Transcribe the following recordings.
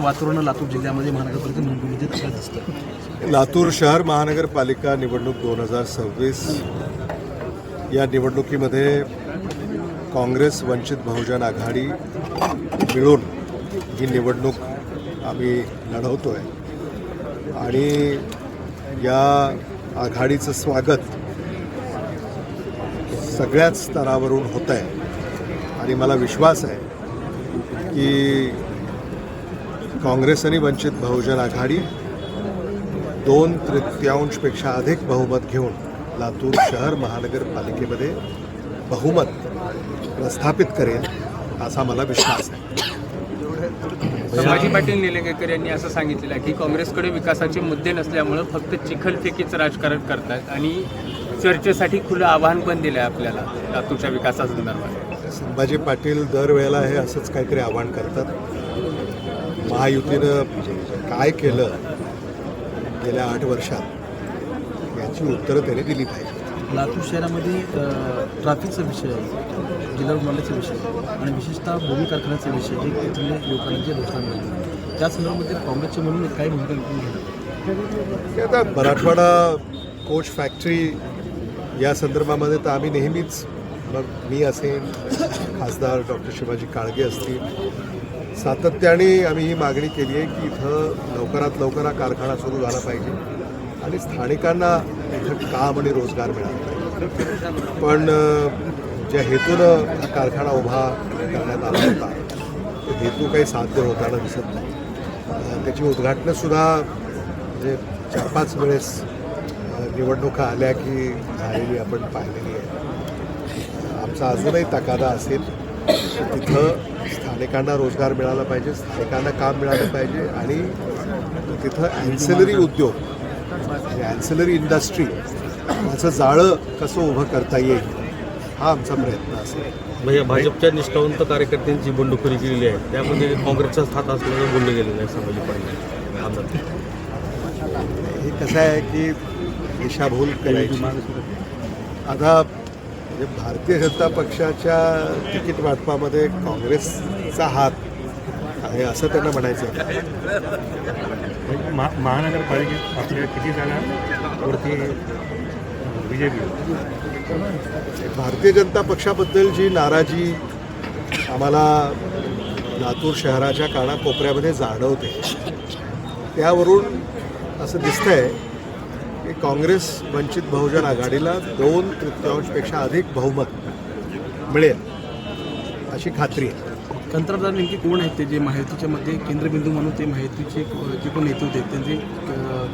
वातावरण लातूर जिल्ह्यामध्ये महानगरपालिका निवडणुकीमध्ये तसं दिसतं लातूर शहर महानगरपालिका निवडणूक दोन हजार सव्वीस या निवडणुकीमध्ये काँग्रेस वंचित बहुजन आघाडी मिळून ही निवडणूक आम्ही लढवतो आहे आणि या आघाडीचं स्वागत सगळ्याच स्तरावरून होत आहे आणि मला विश्वास आहे की काँग्रेस आणि वंचित बहुजन आघाडी दोन तृतीयांशपेक्षा अधिक बहुमत घेऊन लातूर शहर महानगरपालिकेमध्ये बहुमत प्रस्थापित करेल असा मला विश्वास आहे. संभाजी पाटील निलंगेकर यांनी असं सांगितलेलं आहे की काँग्रेसकडे विकासाचे मुद्दे नसल्यामुळं फक्त चिखलफेकीचं राजकारण करतात आणि चर्चेसाठी खुलं आव्हान पण दिलं आहे आपल्याला लातूरच्या विकासासंदर्भात. संभाजी पाटील दरवेळेला हे असंच काहीतरी आव्हान करतात. महायुतीनं काय केलं गेल्या आठ वर्षात याची उत्तरं त्यांनी दिली पाहिजे. लातूर शहरामध्ये ट्रॅफिकचा विषय आहे जिल्हा रुग्णालयाचा विषय आणि विशेषतः भूमी कारखान्याचा विषय जे तिथले लोकांना जे रोजगार मिळतो त्या संदर्भामध्ये काँग्रेसचे म्हणून काय भूमिका आता मराठवाडा कोच फॅक्टरी या संदर्भामध्ये तर आम्ही नेहमीच मग मी असेन खासदार डॉक्टर शिवाजी काळगे असतील. सातत्याने आम्ही ही मागणी केली आहे की इथं लवकरात लवकर हा कारखाना सुरू झाला पाहिजे आणि स्थानिकांना इथं काम आणि रोजगार मिळाला पाहिजे. पण ज्या हेतूनं हा कारखाना उभा करण्यात आला होता तो हेतू काही साध्य होताना दिसत नाही. त्याची उद्घाटनंसुद्धा म्हणजे चार पाच वेळेस निवडणुका आल्या की झालेली आपण पाहिलेली आहे. आमचा अजूनही तकादा असेल तिथं स्थानिकांना रोजगार मिळाला पाहिजे स्थानिकांना काम मिळालं पाहिजे आणि तिथं ॲन्सिलरी उद्योग म्हणजे ॲन्सिलरी इंडस्ट्री याचं जाळं कसं उभं करता येईल हा आमचा प्रयत्न असेल. म्हणजे भाजपच्या निष्ठावंत कार्यकर्त्यांची बंडखोरी केलेली आहे त्यामध्ये काँग्रेसचाच हात असल्याचं बोललं गेलेलं आहे पाटील आमदार हे कसं आहे की दिशाभूल करायची. आता म्हणजे भारतीय जनता पक्षाच्या तिकीट वाटपामध्ये काँग्रेसचा हात आहे असं त्यांना म्हणायचं आहे. महा महानगरपालिकेत आपल्या किती जागा वरती B J P Bharatiya Janata पक्षाबद्दल जी नाराजी आम्हाला लातूर शहराच्या कानाकोपऱ्यामध्ये जाणवते त्यावरून असं दिसतंय की काँग्रेस वंचित बहुजन आघाडीला दोन तृतीयांशपेक्षा अधिक बहुमत मिळेल अशी खात्री आहे कंत्राटदार नेमके कोण आहेत ते जे माहितीच्या मध्ये केंद्रबिंदू म्हणून ते माहितीचे जे कोण नेते होते त्यांचे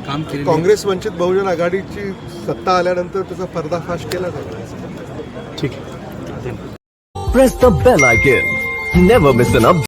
काम केले काँग्रेस वंचित बहुजन आघाडीची सत्ता आल्यानंतर त्याचा पर्दाफाश केला जाईल ठीक आहे press the bell icon. Never miss an update.